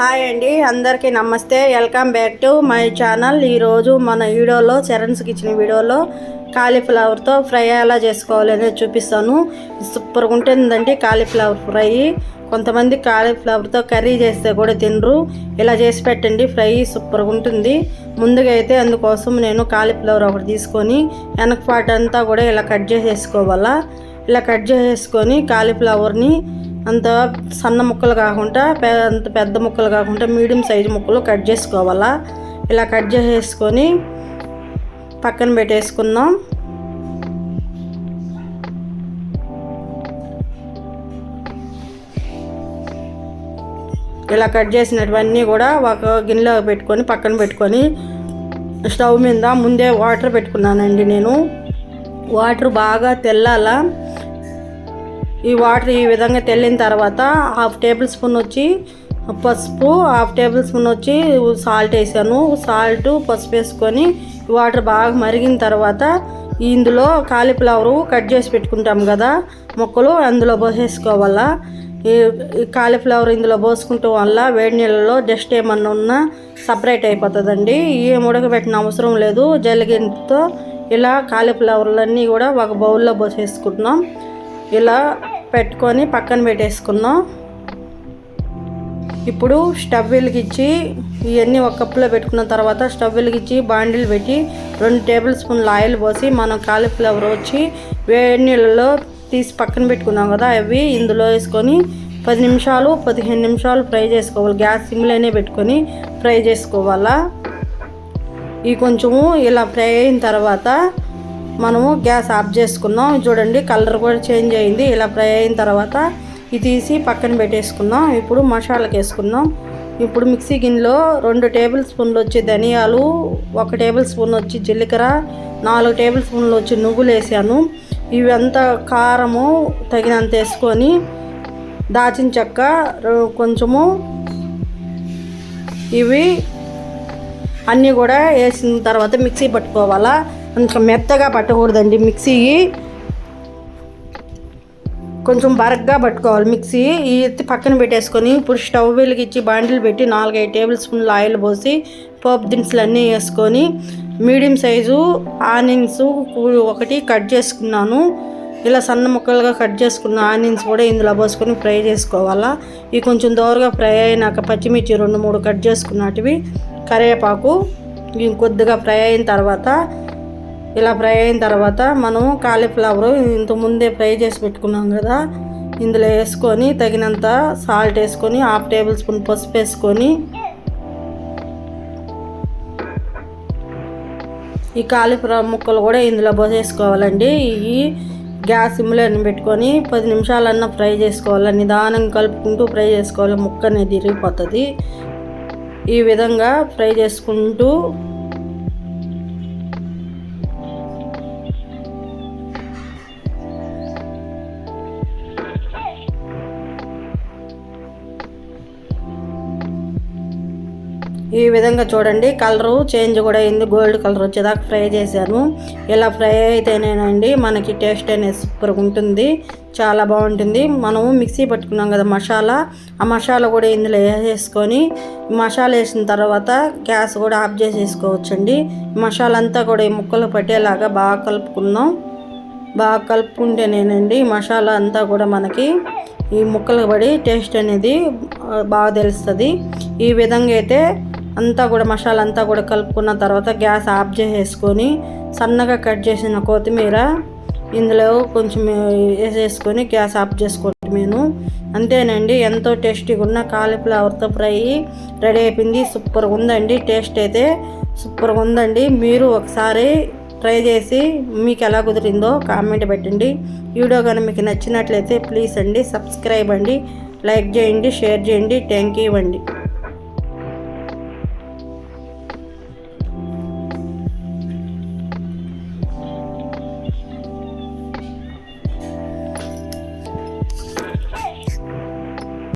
Hi అండి అందరికీ నమస్తే. Welcome back to my channel. ఈరోజు మన వీడియోలో చరణ్స్కి ఇచ్చిన వీడియోలో కాలీఫ్లవర్తో ఫ్రై ఎలా చేసుకోవాలి అనేది చూపిస్తాను. సూపర్గా ఉంటుందండి కాలీఫ్లవర్ ఫ్రై. కొంతమంది కాలీఫ్లవర్తో కర్రీ చేస్తే కూడా తినరు. ఇలా చేసి పెట్టండి ఫ్రై సూపర్గా ఉంటుంది. ముందుగా అయితే అందుకోసం నేను కాలీఫ్లవర్ ఒకటి తీసుకొని వెనక పాట అంతా కూడా ఇలా కట్ చేసేసుకోవాలా. ఇలా కట్ చేసేసుకొని కాలీఫ్లవర్ని అంత సన్న ముక్కలు కాకుండా అంత పెద్ద ముక్కలు కాకుండా మీడియం సైజు ముక్కలు కట్ చేసుకోవాలా. ఇలా కట్ చేసేసుకొని పక్కన పెట్టేసుకుందాం. ఇలా కట్ చేసినటువన్నీ కూడా ఒక గిన్నెలో పెట్టుకొని పక్కన పెట్టుకొని స్టవ్ మీద ముందే వాటర్ పెట్టుకున్నానండి నేను. వాటర్ బాగా తెల్లాలా. ఈ వాటర్ ఈ విధంగా తెల్లిన తర్వాత హాఫ్ టేబుల్ స్పూన్ వచ్చి పసుపు హాఫ్ టేబుల్ స్పూన్ వచ్చి సాల్ట్ వేసాను. సాల్ట్ పసుపు వేసుకొని వాటర్ బాగా మరిగిన తర్వాత ఇందులో కాలీఫ్లవరు కట్ చేసి పెట్టుకుంటాం కదా మొక్కలు అందులో పోసేసుకోవాలా. ఈ ఈ కాలీఫ్లవర్ ఇందులో పోసుకుంటాం వల్ల వేడి నీళ్ళలో జస్ట్ ఏమన్నా ఉన్నా సపరేట్ అయిపోతుందండి. ఏం ఉడకబెట్టిన అవసరం లేదు. జలిగింతో ఇలా కాలీఫ్లవర్లన్నీ కూడా ఒక బౌల్లో పోసేసుకుంటున్నాం. ఇలా పెట్టుకొని పక్కన పెట్టేసుకున్నాం ఇప్పుడు స్టవ్ వెలిగించి ఇవన్నీ ఒక కప్పులో పెట్టుకున్న తర్వాత స్టవ్ వెలిగించి బాండిల్ పెట్టి రెండు టేబుల్ స్పూన్ల ఆయిల్ పోసి మనం కాలీఫ్లవర్ వచ్చి వేడి నీళ్ళలో తీసి పక్కన పెట్టుకున్నాం కదా అవి ఇందులో వేసుకొని పది నిమిషాలు పదిహేను నిమిషాలు ఫ్రై చేసుకోవాలి. గ్యాస్ సిమ్లోనే పెట్టుకొని ఫ్రై చేసుకోవాలా. ఈ కొంచెము ఇలా ఫ్రై అయిన తర్వాత మనము గ్యాస్ ఆఫ్ చేసుకున్నాం. చూడండి కలర్ కూడా చేంజ్ అయింది. ఇలా ఫ్రై అయిన తర్వాత ఇది తీసి పక్కన పెట్టేసుకున్నాం ఇప్పుడు మసాలాకి వేసుకున్నాం ఇప్పుడు మిక్సీ గిన్నెలో రెండు టేబుల్ స్పూన్లు వచ్చి ధనియాలు ఒక టేబుల్ స్పూన్ వచ్చి జీలకర్ర నాలుగు టేబుల్ స్పూన్లు వచ్చి నువ్వులు వేసాను. ఇవంతా కారము తగినంత వేసుకొని దాచిన చెక్క కొంచెము ఇవి అన్నీ కూడా వేసిన తర్వాత మిక్సీ పట్టుకోవాలా. అంత మెత్తగా పట్టకూడదండి మిక్సీ. కొంచెం బరగ్గా పట్టుకోవాలి మిక్సీ. ఈ ఎత్తి పక్కన పెట్టేసుకొని ఇప్పుడు స్టవ్ వెలిగించి బాండిల్ పెట్టి నాలుగైదు టేబుల్ స్పూన్లు ఆయిల్ పోసి పోపు దినుసులు అన్నీ వేసుకొని మీడియం సైజు ఆనియన్స్ ఒకటి కట్ చేసుకున్నాను. ఇలా సన్న ముక్కలుగా కట్ చేసుకున్న ఆనియన్స్ కూడా ఇందులో పోసుకొని ఫ్రై చేసుకోవాలా. ఇవి కొంచెం దోరగా ఫ్రై అయినాక పచ్చిమిర్చి రెండు మూడు కట్ చేసుకున్నటివి కరివేపాకు ఇంకొద్దిగా కొద్దిగా ఫ్రై అయిన తర్వాత ఇలా ఫ్రై అయిన తర్వాత మనం కాలీఫ్లవర్ ఇంత ముందే ఫ్రై చేసి పెట్టుకున్నాం కదా. ఇందులో వేసుకొని తగినంత సాల్ట్ వేసుకొని హాఫ్ టేబుల్ స్పూన్ పసుపు వేసుకొని ఈ కాలీఫ్లవర్ ముక్కలు కూడా ఇందులో పోసేసుకోవాలండి ఈ గ్యాస్ సిమ్లో పెట్టుకొని పది నిమిషాలన్నా ఫ్రై చేసుకోవాలి. నిదానం కలుపుకుంటూ ఫ్రై చేసుకోవాలి. ముక్క అనేది ఇరిగిపోతుంది. ఈ విధంగా ఫ్రై చేసుకుంటూ ఈ విధంగా చూడండి. కలరు చేంజ్ కూడా అయింది. గోల్డ్ కలర్ వచ్చేదాకా ఫ్రై చేశాను. ఇలా ఫ్రై అయితేనేనండి మనకి టేస్ట్ అనేది సూపర్గా ఉంటుంది. చాలా బాగుంటుంది. మనము మిక్సీ పట్టుకున్నాం కదా మసాలా. ఆ మసాలా కూడా ఇందులో వేసేసుకొని మసాలా వేసిన తర్వాత గ్యాస్ కూడా ఆఫ్ చేసేసుకోవచ్చండి. మసాలా అంతా కూడా ఈ ముక్కలు పట్టేలాగా బాగా కలుపుకుందాం. బాగా కలుపుకుంటేనేనండి ఈ మసాలా అంతా కూడా మనకి ఈ ముక్కలు పడి టేస్ట్ అనేది బాగా తెలుస్తుంది. ఈ విధంగా అయితే అంతా కూడా మసాలా అంతా కూడా కలుపుకున్న తర్వాత గ్యాస్ ఆఫ్ చేసేసుకొని సన్నగా కట్ చేసిన కొత్తిమీర ఇందులో కొంచెం వేసేసుకొని గ్యాస్ ఆఫ్ చేసుకోండి నేను అంతేనండి ఎంతో టేస్టీగా ఉన్న కాలీఫ్లవర్తో ఫ్రై రెడీ అయిపోయింది. సూపర్గా ఉందండి టేస్ట్ అయితే సూపర్గా ఉందండి. మీరు ఒకసారి ట్రై చేసి మీకు ఎలా కుదిరిందో కామెంట్ పెట్టండి. వీడియో కానీ మీకు నచ్చినట్లయితే ప్లీజ్ అండి సబ్స్క్రైబ్ అండి లైక్ చేయండి షేర్ చేయండి థ్యాంక్ యూ అండి.